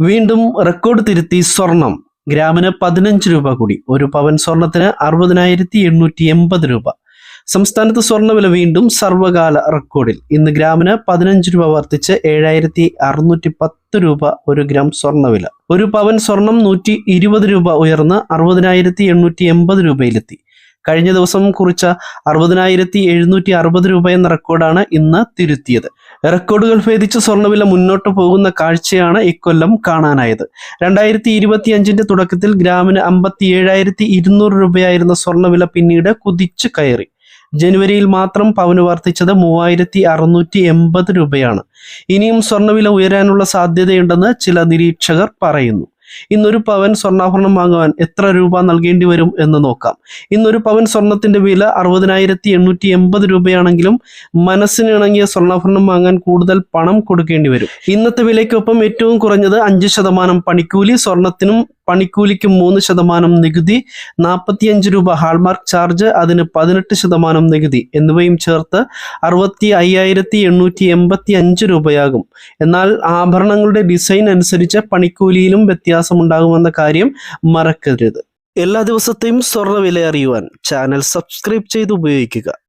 വീണ്ടും റെക്കോർഡ് തിരുത്തി സ്വർണം. ഗ്രാമിന് പതിനഞ്ച് രൂപ കൂടി. ഒരു പവൻ സ്വർണത്തിന് അറുപതിനായിരത്തി എണ്ണൂറ്റി എൺപത് രൂപ. സംസ്ഥാനത്ത് സ്വർണവില വീണ്ടും സർവകാല റെക്കോർഡിൽ ഇന്ന് ഗ്രാമിന് പതിനഞ്ച് രൂപ വർദ്ധിച്ച് ഏഴായിരത്തി അറുന്നൂറ്റി പത്ത് രൂപ ഒരു ഗ്രാം സ്വർണവില ഒരു പവൻ സ്വർണം നൂറ്റി ഇരുപത് രൂപ ഉയർന്ന് അറുപതിനായിരത്തി എണ്ണൂറ്റി എൺപത് രൂപയിലെത്തി. കഴിഞ്ഞ ദിവസം കുറിച്ച അറുപതിനായിരത്തി എഴുന്നൂറ്റി അറുപത് രൂപ എന്ന റെക്കോർഡാണ് ഇന്ന് തിരുത്തിയത്. റെക്കോർഡുകൾ ഭേദിച്ച് സ്വർണവില മുന്നോട്ട് പോകുന്ന കാഴ്ചയാണ് ഇക്കൊല്ലം കാണാനായത്. രണ്ടായിരത്തി ഇരുപത്തി അഞ്ചിന്റെ തുടക്കത്തിൽ ഗ്രാമിന് അമ്പത്തി ഏഴായിരത്തി ഇരുന്നൂറ് രൂപയായിരുന്ന സ്വർണവില പിന്നീട് കുതിച്ചു കയറി. ജനുവരിയിൽ മാത്രം പവന് വർദ്ധിച്ചത് മൂവായിരത്തി അറുന്നൂറ്റി എൺപത് രൂപയാണ്. ഇനിയും സ്വർണവില ഉയരാനുള്ള സാധ്യതയുണ്ടെന്ന് ചില നിരീക്ഷകർ പറയുന്നു. ഇന്നൊരു പവൻ സ്വർണാഭരണം വാങ്ങുവാൻ എത്ര രൂപ നൽകേണ്ടി വരും എന്ന് നോക്കാം. ഇന്നൊരു പവൻ സ്വർണത്തിന്റെ വില അറുപതിനായിരത്തി എണ്ണൂറ്റി എൺപത് രൂപയാണെങ്കിലും മനസ്സിനിണങ്ങിയ സ്വർണാഭരണം വാങ്ങാൻ കൂടുതൽ പണം കൊടുക്കേണ്ടി വരും. ഇന്നത്തെ വിലയ്ക്കൊപ്പം ഏറ്റവും കുറഞ്ഞത് അഞ്ച് ശതമാനം പണിക്കൂലി സ്വർണത്തിനും പണിക്കൂലിക്ക് മൂന്ന് ശതമാനം നികുതി നാൽപ്പത്തിയഞ്ച് രൂപ ഹാൾമാർക്ക് ചാർജ് അതിന് പതിനെട്ട് ശതമാനം നികുതി എന്നിവയും ചേർത്ത് അറുപത്തി അയ്യായിരത്തി എണ്ണൂറ്റി എൺപത്തി അഞ്ച് രൂപയാകും. എന്നാൽ ആഭരണങ്ങളുടെ ഡിസൈൻ അനുസരിച്ച് പണിക്കൂലിയിലും വ്യത്യാസമുണ്ടാകുമെന്ന കാര്യം മറക്കരുത്. എല്ലാ ദിവസത്തെയും സ്വർണ വില അറിയുവാൻ ചാനൽ സബ്സ്ക്രൈബ് ചെയ്ത് ഉപയോഗിക്കുക.